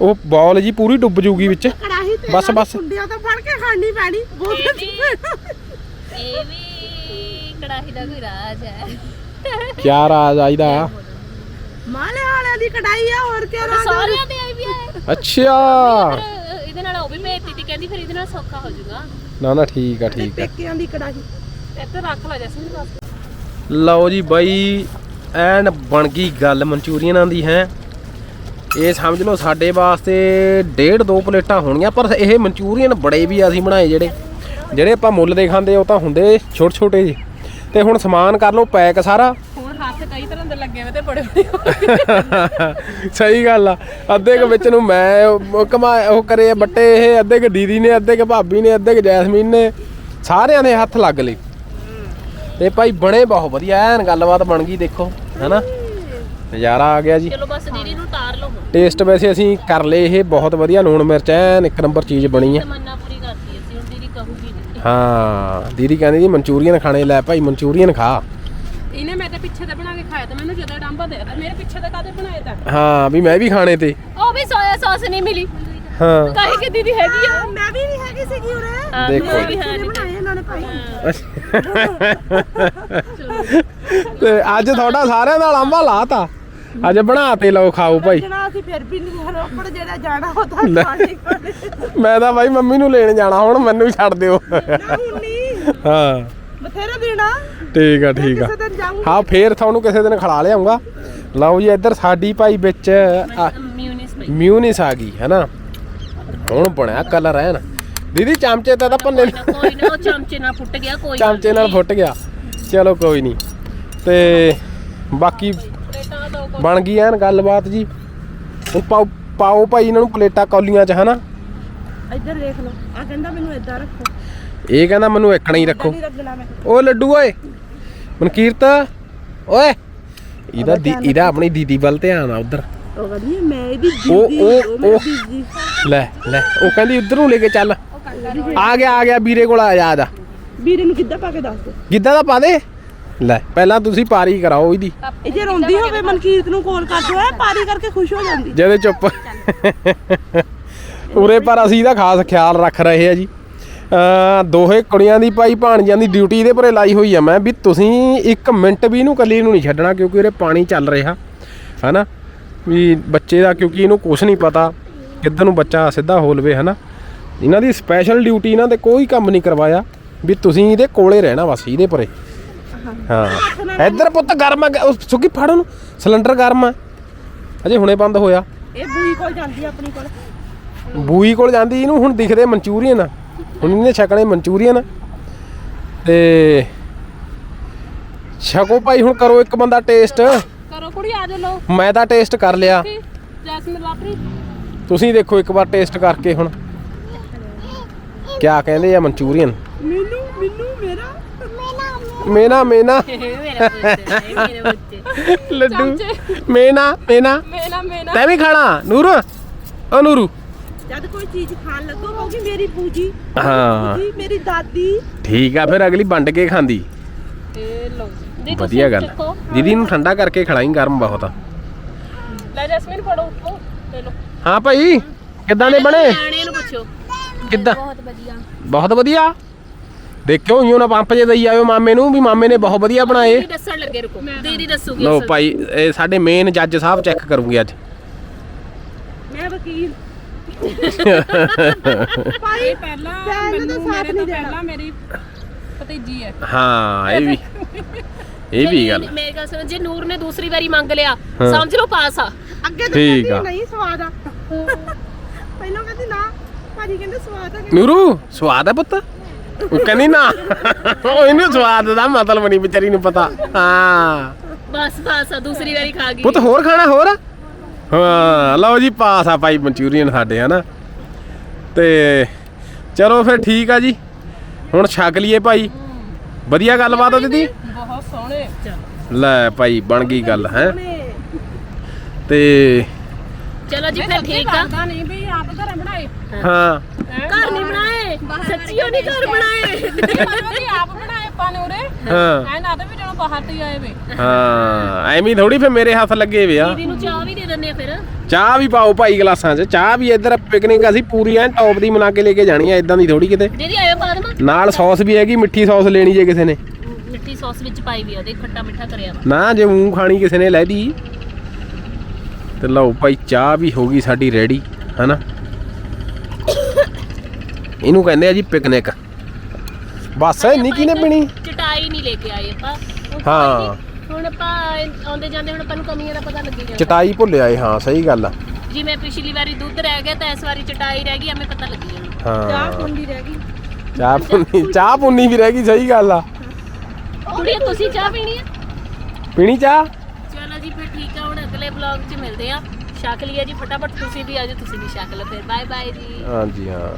E: ਉਹ ਬੌਲ ਜੀ ਪੂਰੀ ਡੁੱਬ ਜੂਗੀ ਵਿੱਚ।
A: ਕੜਾਹੀ ਤੇ
E: ਬਸ, ਬਸ।
A: ਕੁੰਡੀਆਂ ਤੋਂ ਫੜ ਕੇ ਖਾਣੀ ਪੈਣੀ। ਬਹੁਤ
B: ਇਹ ਵੀ ਇਹ ਵੀ ਕੜਾਹੀ ਦਾ ਕੋਈ ਰਾਜ ਹੈ।
E: ਕਿਆ ਰਾਜ ਆਈਦਾ
A: ਮਾਲੇ ਵਾਲਿਆਂ ਦੀ ਕੜਾਈ ਆ ਹੋਰ ਕੀ ਰਾਜ ਆ?
B: ਸਾਰਿਆਂ ਦੇ ਆਈ ਵੀ ਹੈ
E: ਅੱਛਾ।
B: ਇਹਦੇ ਨਾਲ ਉਹ ਵੀ ਭੇਜਤੀ ਤੀ ਕਹਿੰਦੀ ਫਿਰ ਇਹਦੇ ਨਾਲ ਸੌਖਾ ਹੋ ਜਾਊਗਾ।
E: ਨਾ ਨਾ ਠੀਕ ਆ ਠੀਕ ਆ।
A: ਪੇਕਿਆਂ ਦੀ ਕੜਾਈ
C: ਇੱਥੇ ਰੱਖ ਲੈ ਜੈਸਮੀਨ ਬਸ
E: ਲਓ ਜੀ ਬਾਈ ਐਨ ਬਣ ਗਈ ਗੱਲ ਮਨਚੂਰੀਅਨਾਂ ਦੀ ਹੈ। ਇਹ ਸਮਝ ਲਓ ਸਾਡੇ ਵਾਸਤੇ ਡੇਢ ਦੋ ਪਲੇਟਾਂ ਹੋਣੀਆਂ ਪਰ ਇਹ ਮਨਚੂਰੀਅਨ ਬੜੇ ਵੀ ਅਸੀਂ ਬਣਾਏ ਜਿਹੜੇ। ਜਿਹੜੇ ਆਪਾਂ ਮੁੱਲ ਦੇ ਖਾਂਦੇ ਉਹ ਤਾਂ ਹੁੰਦੇ ਛੋਟੇ ਛੋਟੇ ਜਿਹੇ ਤੇ ਹੁਣ ਸਮਾਨ ਕਰ ਲਓ ਪੈਕ ਸਾਰਾ।
C: ਹੁਣ ਹੱਥ ਕਈ ਤਰ੍ਹਾਂ ਦੇ ਲੱਗੇ ਹੋਏ ਤੇ ਬੜੇ ਬੜੇ <laughs>
E: ਸਹੀ ਗੱਲ ਆ। ਅੱਧੇ ਕੁ ਵਿੱਚ ਨੂੰ ਮੈਂ ਕਮਾ ਉਹ ਕਰੇ ਬੱਟੇ ਇਹ ਅੱਧੇ ਕੁ ਦੀਦੀ ਨੇ ਅੱਧੇ ਕੁ ਭਾਬੀ ਨੇ ਅੱਧੇ ਕੁ ਜੈਸਮੀਨ ਨੇ। ਸਾਰਿਆਂ ਦੇ ਹੱਥ ਲੱਗ ਲਏ। ਤੇ ਭਾਈ ਬਣੇ ਬਹੁਤ ਵਧੀਆ ਐਨ ਗੱਲਬਾਤ ਬਣ ਗਈ ਦੇਖੋ ਹੈਨਾ? ਨਜ਼ਾਰਾ ਆ ਗਿਆ ਜੀ।
B: ਚਲੋ ਬਸ ਦੀਦੀ ਨੂੰ ਤਾਰ ਲਓ ਹੁਣ।
E: ਟੇਸਟ ਵੈਸੇ ਅਸੀਂ ਕਰ ਲਏ ਇਹ ਬਹੁਤ ਵਧੀਆ ਲੂਣ ਮਿਰਚ ਐਨ ਇੱਕ ਨੰਬਰ ਚੀਜ਼ ਬਣੀ ਆ।
B: ਤਮੰਨਾ ਪੂਰੀ ਕਰਤੀ ਅਸੀਂ ਹੁਣ ਦੀਦੀ ਕਹੂਗੀ ਨਹੀਂ।
E: ਹਾਂ ਦੀਦੀ ਕਹਿੰਦੀ ਜੀ ਮਨਚੂਰੀਅਨ ਖਾਣੇ ਲੈ ਭਾਈ ਮਨਚੂਰੀਅਨ ਖਾ।
C: ਇਹਨੇ ਮੈਂ ਤਾਂ ਪਿੱਛੇ ਤੇ ਬਣਾ ਕੇ ਖਾਇਆ ਤਾਂ ਮੈਨੂੰ ਜਦੋਂ ਡਾਂਬਾ ਦੇ ਦਿੱਤਾ ਮੇਰੇ ਪਿੱਛੇ ਤੇ ਕਾਦੇ ਬਣਾਏ ਤਾਂ?
E: ਹਾਂ ਵੀ ਮੈਂ ਵੀ ਖਾਣੇ ਤੇ।
B: ਉਹ ਵੀ ਸੋਇਆ ਸੌਸ ਨਹੀਂ ਮਿਲੀ।
E: ਹਾਂ।
B: ਕਾਹੇ ਕਿ ਦੀਦੀ ਹੈਗੀ ਆ?
A: ਮੈਂ ਵੀ ਨਹੀਂ ਹੈਗੀ ਸੀਗੀ ਉਰੇ।
B: ਹਾਂ,
E: ਦੇਖੋ।
B: ਮੈਂ ਵੀ ਹੈ ਨਹੀਂ
A: ਨੇ ਭਾਈ
E: ਤੇ ਅੱਜ ਤੁਹਾਡਾ ਸਾਰਿਆਂ ਦਾ ਲਾਂਬਾ ਲਾਤਾ। ਅੱਜ ਬਣਾ ਤੇ ਲਓ ਖਾਓ ਭਾਈ।
A: ਜਣਾ ਅਸੀਂ ਫਿਰ ਵੀ ਨਹੀਂ ਰੋਪੜ ਜਿਹੜਾ ਜਾਣਾ ਉਹ ਤਾਂ ਖਾਣੇ ਖਾਣੇ
E: ਮੈਂ ਤਾਂ ਭਾਈ ਮੰਮੀ ਨੂੰ ਲੈਣ ਜਾਣਾ ਹੁਣ ਮੈਨੂੰ ਵੀ ਛੱਡ ਦਿਓ।
A: ਨਾ ਹੁਣ ਨਹੀਂ।
E: ਹਾਂ।
A: ਬਥੇਰਾ ਦੇਣਾ
E: ਠੀਕ ਆ ਠੀਕ ਆ।
A: ਕਿਸੇ ਦਿਨ ਜਾਊਂਗੀ।
E: ਹਾਂ ਫੇਰ ਤੁਹਾਨੂੰ ਕਿਸੇ ਦਿਨ ਖਿਲਾ ਲਿਆਉਂਗਾ। ਲਓ ਜੀ ਇੱਧਰ ਸਾਡੀ ਭਾਈ ਵਿੱਚ
B: ਮਿਊਨਿਸ
E: ਮਿਊਨਿਸ ਆ ਗਈ ਹੈਨਾ? ਹੁਣ ਬਣਿਆ ਕਲਰ ਹੈ ਨਾ ਦੀਦੀ ਚਮਚੇ ਤਾਂ ਤਾਂ ਭੰਨੇ
B: ਕੋਈ ਨਾ ਉਹ ਚਮਚੇ ਨਾਲ ਫੁੱਟ ਗਿਆ ਕੋਈ ਗੱਲ
E: ਚਮਚੇ ਨਾਲ
B: ਨਹੀਂ।
E: ਫੁੱਟ ਗਿਆ। ਚਲੋ ਕੋਈ ਨਹੀਂ। ਤੇ ਬਾਕੀ
C: ਪਲੇਟਾਂ ਦੋ
E: ਬਣ ਗਈ ਐਨ ਗੱਲਬਾਤ ਜੀ। ਹੁਣ ਪਾਓ ਪਾਓ ਭਾਈ ਇਹਨਾਂ ਨੂੰ ਪਲੇਟਾਂ ਕੌਲੀਆਂ 'ਚ ਹਨਾ?
A: ਇੱਧਰ ਦੇਖ ਲਓ। ਆ ਕਹਿੰਦਾ ਮੈਨੂੰ ਏਦਾਂ ਰੱਖੋ।
E: ਇਹ ਕਹਿੰਦਾ ਮੈਨੂੰ ਇੱਕਣਾ ਹੀ ਰੱਖੋ।
A: ਨਹੀਂ ਰੱਖਣਾ ਮੈਂ।
E: ਓ ਲੱਡੂ ਓਏ ਮਨਕੀਰਤ ਓਏ। ਇਹਦਾ ਦੀ- ਇਹਦਾ ਆਪਣੀ ਦੀਦੀ ਵੱਲ ਧਿਆਨ ਆ ਉਧਰ।
A: ਉਹ ਕਹਿੰਦੀ ਮੈਂ ਇਹਦੀ
E: ਉਹ
A: ਦੀਦੀ
E: ਉਹ
A: ਉਹ ਮੇਰੀ
E: ਉਹ
A: ਦੀਦੀ
E: ਲੈ ਲੈ। ਉਹ ਕਹਿੰਦੀ ਉਧਰ ਨੂੰ ਲੈ ਕੇ ਚੱਲ। ਆ ਗਿਆ ਆ ਗਿਆ ਵੀਰੇ ਕੋਲ ਆ ਜਾ ਆ
A: ਵੀਰੇ ਨੂੰ ਕਿੱਦਾਂ ਪਾ ਕੇ ਦੱਸ ਦੋ।
E: ਗਿੱਧਾ ਦਾ ਪਾ ਦੇ। ਲੈ ਪਹਿਲਾਂ ਤੁਸੀਂ ਪਾਰੀ ਕਰਾਓ ਇਹਦੀ।
A: ਇਹ ਜੇ ਰੋਂਦੀ ਹੋਵੇ ਮਨਕੀਰਤ ਨੂੰ ਕਾਲ ਕਰ ਦੋ ਐ ਪਾਰੀ ਕਰਕੇ ਖੁਸ਼ ਹੋ ਜਾਂਦੀ।
E: ਜਿਹਦੇ ਚੁੱਪ। ਉਰੇ ਪਰ ਅਸੀਂ ਇਹਦਾ ਖਾਸ ਖਿਆਲ ਰੱਖ ਰਹੇ ਆ ਜੀ। ਅ ਦੋਹੇ ਕੁੜੀਆਂ ਦੀ ਭਾਈ ਭਾਣਜਾਂ ਦੀ ਡਿਊਟੀ ਇਹਦੇ ਪਰੇ ਲਾਈ ਹੋਈ ਆ ਮੈਂ ਵੀ ਤੁਸੀਂ ਇੱਕ ਮਿੰਟ ਵੀ ਇਹਨੂੰ ਕੱਲੀ ਨੂੰ ਨਹੀਂ ਛੱਡਣਾ ਕਿਉਂਕਿ ਉਰੇ ਪਾਣੀ ਚੱਲ ਰਿਹਾ। ਹਨਾ? ਵੀ ਬੱਚੇ ਦਾ ਕਿਉਂਕਿ ਇਹਨੂੰ ਕੁਝ ਨਹੀਂ ਪਤਾ ਕਿੱਧਰ ਨੂੰ ਬੱਚਾ ਸਿੱਧਾ ਹੋ ਲਵੇ ਹਨਾ? ਇਹਨਾਂ ਦੀ ਸਪੈਸ਼ਲ ਡਿਊਟੀ ਇਹਨਾਂ ਤੇ ਕੋਈ ਕੰਮ ਨਹੀਂ ਕਰਵਾਇਆ ਵੀ ਤੁਸੀਂ ਇਹਦੇ ਕੋਲੇ ਰਹਿਣਾ ਬਸ ਇਹਦੇ ਪਰੇ। ਹਾਂ। ਇੱਧਰ ਪੁੱਤ ਗਰਮ ਆ ਸੁੱਕੀ ਫੜ ਉਹਨੂੰ। ਸਿਲੰਡਰ ਗਰਮ ਆ। ਅਜੇ ਹੁਣੇ ਬੰਦ ਹੋਇਆ।
A: ਇਹ ਬੂਈ ਕੋਲ ਜਾਂਦੀ ਆਪਣੀ ਕੋਲ।
E: ਬੂਈ ਕੋਲ ਜਾਂਦੀ ਇਹਨੂੰ ਹੁਣ ਦਿਖਦੇ ਮਨਚੂਰੀਅਨ ਆ। ਹੁਣ ਇਹਨੇ ਛਕਣੇ ਮਨਚੂਰੀਅਨ ਤੇ ਛਕੋ ਭਾਈ ਹੁਣ ਕਰੋ ਇੱਕ ਬੰਦਾ ਟੇਸਟ।
C: ਕਰੋ ਕੁੜੀ ਆ ਜਾ ਲੋ
E: ਮੈਂ ਤਾਂ ਟੇਸਟ ਕਰ ਲਿਆ।
C: ਜੈਸਮੀਨ ਲਾਪਰੀ।
E: ਤੁਸੀਂ ਦੇਖੋ ਇੱਕ ਵਾਰ ਟੇਸਟ ਕਰਕੇ ਹੁਣ। ਕਿਆ ਕਹਿੰਦੇ ਆ ਮਨਚੂਰੀਅਨ?
A: ਮੈਨੂੰ ਮੈਨੂੰ ਮੇਰਾ।
E: ਮੇਨਾ ਮੇਨਾ।
B: ਮੇਰਾ ਮੇਰੇ ਬੱਚੇ
E: ਲੱਡੂ। ਮੇਨਾ ਮੇਨਾ।
C: ਮੇਨਾ ਮੇਨਾ।
E: ਤੈਂ ਵੀ ਖਾਣਾ ਨੂਰ? ਓ ਨੂਰੂ।
A: ਜਦ ਕੋਈ ਚੀਜ਼ ਖਾਣ ਲੱਗੋ ਕਹੋਗੀ ਮੇਰੀ ਬੂਜੀ
E: ਹਾਂ।
A: ਬੂਜੀ ਮੇਰੀ ਦਾਦੀ।
E: ਠੀਕ ਆ ਫਿਰ ਅਗਲੀ ਵੰਡ ਕੇ ਖਾਂਦੀ।
C: ਇਹ
E: ਵਧੀਆ ਗੱਲ।
B: ਚੱਕੋ।
E: ਦੀਦੀ ਨੂੰ ਠੰਡਾ ਕਰਕੇ ਖਿਲਾਈ ਗਰਮ ਬਹੁਤ ਆ।
C: ਲੈ ਜੈਸਮੀਨ ਫੜੋ। ਉਹ ਲੈ ਲੋ
E: ਹਾਂ ਭਾਈ ਕਿੱਦਾਂ ਦੇ ਬਣੇ?
B: ਨਿਆਣੇ ਨੂੰ ਪੁੱਛੋ।
E: ਕਿੱਦਾਂ?
D: ਬਹੁਤ ਵਧੀਆ।
E: ਬਹੁਤ ਵਧੀਆ? ਦੇਖਿਓ ਇਉਂ ਨਾ ਪੰਪ ਜੇ ਦਈ ਆਇਓ ਮਾਮੇ ਨੂੰ ਵੀ ਮਾਮੇ ਨੇ ਬਹੁਤ ਵਧੀਆ ਬਣਾਏ।
B: ਦੀਦੀ ਦੱਸਣ ਲੱਗੇ ਰੁਕੋ। ਦੀਦੀ ਦੱਸੂਗੀ
E: ਲਓ
B: ਅਸਲ।
E: ਭਾਈ ਇਹ ਸਾਡੇ ਮੇਨ ਜੱਜ ਸਾਹਿਬ ਚੈੱਕ ਕਰੂਗੇ ਅੱਜ।
A: ਮੈਂ ਵਕੀਲ। <laughs>
C: ਇਹ ਪਹਿਲਾਂ
A: ਭੈਣ ਨੂੰ ਤਾਂ
C: ਮੈਨੂੰ
A: ਸਾਥ
C: ਮੇਰੇ
A: ਨਹੀਂ
C: ਤੋਂ
A: ਦੇਣਾ।
C: ਪਹਿਲਾਂ ਮੇਰੀ ਭਤੀਜੀ ਹੈ।
E: ਹਾਂ ਇਹ ਵੀ। ਇਹ ਵੀ ਗੱਲ।
B: ਮੇਰੀ ਗੱਲ ਸੁਣੋ ਜੇ ਨੂਰ ਨੇ ਦੂਸਰੀ ਵਾਰੀ ਮੰਗ ਲਿਆ
E: ਹਾਂ।
B: ਸਮਝ ਲਓ ਪਾਸ ਆ।
A: ਅੱਗੇ ਤਾਂ
E: ਠੀਕ
A: ਕਹਿੰਦੀ
E: ਆ।
A: ਨਹੀਂ ਸਵਾਦ ਆ। ਪਹਿਲਾਂ ਕਹਿੰਦੀ ਨਾ ਭਾਜੀ ਕਹਿੰਦੇ ਸਵਾਦ ਆ
E: ਨੂਰੂ ਸਵਾਦ ਹੈ ਪੁੱਤ? ਉਹ ਕਹਿੰਦੀ ਨਾ। ਉਹ ਇਹਨੂੰ ਸਵਾਦ ਦਾ ਮਤਲਬ ਨਹੀਂ ਵਿਚਾਰੀ ਨੂੰ ਪਤਾ। ਹਾਂ।
B: ਬਸ ਪਾਸ ਆ ਦੂਸਰੀ ਵਾਰੀ ਖਾ ਗਈ।
E: ਪੁੱਤ ਹੋਰ ਖਾਣਾ ਹੋਰ? ਹਾਂ ਲਓ ਜੀ ਪਾਸ ਆ ਭਾਈ ਮਨਚੂਰੀਅਨ ਸਾਡੇ ਹਨਾ? ਤੇ ਚਲੋ ਫਿਰ ਠੀਕ ਆ ਜੀ। ਹੁਣ ਛਕ ਲਈਏ ਭਾਈ। ਵਧੀਆ ਗੱਲਬਾਤ ਆ ਦੀਦੀ?
C: ਬਹੁਤ ਸੋਹਣੇ।
E: ਲੈ ਭਾਈ ਬਣ ਗਈ ਗੱਲ ਹੈ? ਤੇ
B: ਚਲੋ ਜੀ ਫਿਰ ਠੀਕ ਆ।
C: ਨਹੀਂ ਵੀ ਆਪ ਘਰੇ ਬਣਾਏ।
E: ਹਾਂ।
B: ਘਰ ਨਹੀਂ ਬਣਾਏ। ਸੱਚੀ ਉਹ ਨਹੀਂ ਘਰ ਬਣਾਏ।
C: ਆਪ ਬਣਾਏ ਨੇ ਉਰੇ।
E: ਹਾਂ।
C: ਐ ਨਾ ਤਾਂ ਵੀ ਜਦੋਂ ਬਾਹਰ ਤੇ ਆਏ ਵੇ।
E: ਹਾਂ ਐਵੇਂ ਥੋੜੀ ਫਿਰ ਮੇਰੇ ਹੱਥ ਲੱਗੇ ਵੇ ਆ।
B: ਦੀਦੀ ਨੂੰ ਚਾਹ ਵੀ ਦੇ ਦਿੰਦੇ ਆ ਫਿਰ।
E: ਚਾਹ ਵੀ ਪਾਓ ਭਾਈ ਗਲਾਸਾਂ 'ਚ। ਚਾਹ ਵੀ ਇੱਧਰ ਪਿਕਨਿਕ ਅਸੀਂ ਪੂਰੀ ਐਨ ਟੌਪ ਦੀ ਮਨਾ ਕੇ ਲੈ ਕੇ ਜਾਣੀ ਆ ਇਦਾਂ ਦੀ ਥੋੜੀ ਕਿਤੇ।
B: ਦੀਦੀ ਆਇਓ ਬਾਅਦ ਵਿੱਚ।
E: ਨਾਲ ਸੌਸ ਵੀ ਹੈਗੀ ਮਿੱਠੀ ਸੌਸ ਲੈਣੀ ਜੇ ਕਿਸੇ ਨੇ।
B: ਮਿੱਠੀ ਸੌਸ ਵਿੱਚ ਪਾਈ ਵੀ ਆ ਦੇਖ ਖੱਟਾ ਮਿੱਠਾ ਕਰਿਆ ਵਾ।
E: ਨਾ ਜੇ ਮੂੰਹ ਖਾਣੀ ਕਿਸੇ ਨੇ ਲੈ ਦੀ ਤੇ ਲਓ ਭਾਈ ਚਾਹ ਵੀ ਹੋ ਗਈ ਸਾਡੀ ਰੈਡੀ ਹਨਾ? ਇਹਨੂੰ ਕਹਿੰਦੇ ਆ ਜੀ ਪਿਕਨਿਕ ਬਸ ਇੰਨੀ ਕਿਨੇ ਪੀਣੀ?
B: ਚਟਾਈ ਨਹੀਂ ਲੈ ਕੇ ਆਏ ਆਪਾਂ। ਉਹ
E: ਹਾਂ।
B: ਹੁਣ ਆਪਾਂ ਆਉਂਦੇ ਜਾਂਦੇ ਹੁਣ ਆਪਾਂ ਨੂੰ ਕਮੀਆਂ ਦਾ ਪਤਾ ਲੱਗੀ ਜਾਂਦਾ
E: ਚਟਾਈ ਭੁੱਲ ਆਏ ਹਾਂ ਸਹੀ ਗੱਲ ਆ।
B: ਜਿਵੇਂ ਪਿਛਲੀ ਵਾਰੀ ਦੁੱਧ ਰਹਿ ਗਿਆ ਤਾਂ ਇਸ ਵਾਰੀ ਚਟਾਈ ਰਹਿ ਗਈ ਐਵੇਂ ਪਤਾ ਲੱਗੀ ਜਾਣਾ।
A: ਚਾਹ
E: ਹਾਂ
A: ਪੁੰਦੀ ਰਹਿ ਗਈ।
E: ਚਾਹ ਪੁੰਨੀ ਚਾਹ ਪੁੰਨੀ ਵੀ ਰਹਿ ਗਈ ਸਹੀ ਗੱਲ ਆ।
B: ਕੁੜੀਏ ਤੁਸੀਂ ਚਾਹ ਪੀਣੀ ਆ?
E: ਪੀਣੀ ਚਾਹ?
B: ਚਲੋ ਜੀ ਫਿਰ ਠੀਕ ਆ ਹੁਣ ਅਗਲੇ ਵਲੌਗ 'ਚ ਮਿਲਦੇ ਆ। ਛਕ ਲਿਆ ਜੀ ਫਟਾਫਟ ਤੁਸੀਂ ਵੀ ਆਜੋ ਤੁਸੀਂ ਵੀ ਛਕ ਲਓ ਫਿਰ। ਬਾਏ ਬਾਏ ਜੀ।
E: ਹਾਂਜੀ ਹਾਂ।